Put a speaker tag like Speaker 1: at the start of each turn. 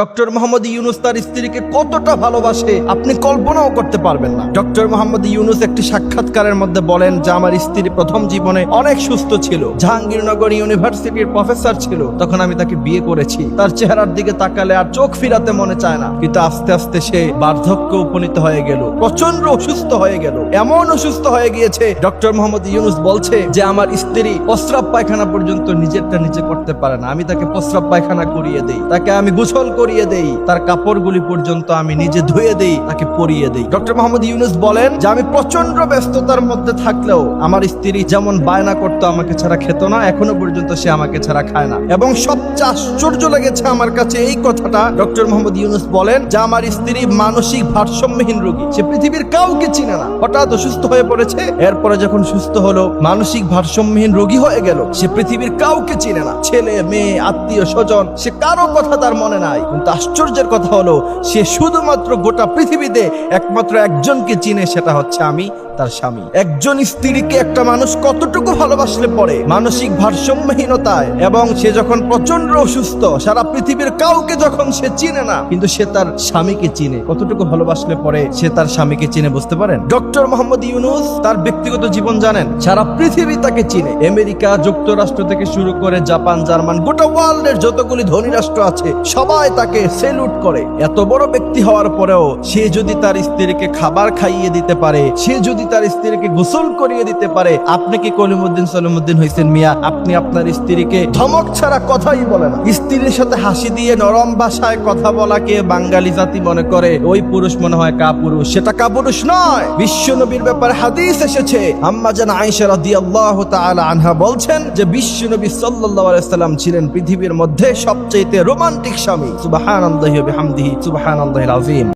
Speaker 1: Doctor Mohammad Yunus তার স্ত্রীকে কতটা ভালোবাসে আপনি কল্পনাও করতে পারবেন না। ডক্টর মোহাম্মদ ইউনুস একটি সাক্ষাৎকারের মধ্যে বলেন, যে আমার স্ত্রী প্রথম জীবনে অনেক সুস্থ ছিল, জাহাঙ্গীরনগর ইউনিভার্সিটির প্রফেসর ছিল, তখন আমি তাকে বিয়ে করেছি। তার চেহারার দিকে তাকালে আর চোখ ফিরাতে মনে চায় না। কিন্তু আস্তে আস্তে সে বার্ধক্য উপনীত হয়ে গেল প্রচণ্ড অসুস্থ হয়ে গেল। এমন অসুস্থ হয়ে গিয়েছে, ডক্টর মোহাম্মদ ইউনুস বলছে যে, আমার স্ত্রী প্রস্রাব পায়খানা পর্যন্ত নিজেরটা নিজে করতে পারে না। আমি তাকে প্রস্রাব পায়খানা করিয়ে দেই। তাকে আমি গোসল করিয়ে দেই। তার কাপড়গুলি পর্যন্ত আমি নিজে ধুয়ে দেই, তাকে পরিয়ে দেই। ডক্টর মোহাম্মদ ইউনুস বলেন যে, আমি প্রচণ্ড ব্যস্ততার মধ্যে থাকলেও আমার স্ত্রী যেমন বায়না করতো আমাকে ছাড়া খেত না, এখনও পর্যন্ত সে আমাকে ছাড়া খায় না। এবং সবচেয়ে আশ্চর্য লেগেছে আমার কাছে এই কথাটা ডক্টর মোহাম্মদ ইউনুস বলেন যে, আমার স্ত্রী মানসিক ভারসাম্যহীন রোগী। সে পৃথিবীর কাউকে চিনে না। হঠাৎ অসুস্থ হয়ে পড়েছে। এরপরে যখন সুস্থ হলো, মানসিক ভারসাম্যহীন রোগী হয়ে গেল। সে পৃথিবীর কাউকে চিনে না। ছেলে, মেয়ে, আত্মীয়, স্বজন, সে কারও কথা তার মনে নাই। কিন্তু আশ্চর্যের কথা হলো সে শুধুমাত্র গোটা পৃথিবীতে একমাত্র একজনকে চিনে সেটা হচ্ছে আমি। তার স্বামী। একজন স্ত্রীকে একটা মানুষ কতটুকু ভালোবাসলে পরে? মানসিক ভারসাম্যহীনতায়। এবং সে যখন প্রচণ্ড অসুস্থ, সারা পৃথিবীর কাউকে যখন সে চিনে না, কিন্তু সে তার স্বামীকে চিনে। কতটুকু ভালোবাসলে পরে সে তার স্বামীকে চিনে, বুঝতে পারেন? ডক্টর মোহাম্মদ ইউনুস তার ব্যক্তিগত জীবন জানেন। সারা পৃথিবী তাকে চিনে। আমেরিকা, যুক্তরাষ্ট্র থেকে শুরু করে জাপান, জার্মান, গোটা ওয়ার্ল্ডের যতগুলি ধনী রাষ্ট্র আছে, সবাই তাকে সেলুট করে। এত বড় ব্যক্তি হওয়ার পরেও সে যদি তার স্ত্রীকে খাবার খাইয়ে দিতে পারে, সে যদি তার স্ত্রীকে গোসল করিয়ে দিতে পারে, আপনি কি কলিমুদ্দিন সলিমুদ্দিন হয়েছেন মিয়া? আপনি আপনার স্ত্রীকে ধমক ছাড়া কথাই বলে না। স্ত্রীর সাথে হাসি দিয়ে নরম ভাষায় কথা বলাকে বাঙালি জাতি মনে করে, ওই পুরুষ মনে হয় কা পুরুষ সেটা কা পুরুষ নয়। বিশ্ব নবীর ব্যাপারে হাদিস এসেছে। আম্মা জান আয়েশা রাদিয়াল্লাহু তাআলা আনহা বলছেন যে, বিশ্ব নবী সাল্লাল্লাহু আলাইহি সাল্লাম ছিলেন পৃথিবীর মধ্যে সবচেয়ে রোমান্টিক স্বামী। সুবহানাল্লাহি ওয়া বিহামদিহি। সুবহানাল্লাহিল আযীম।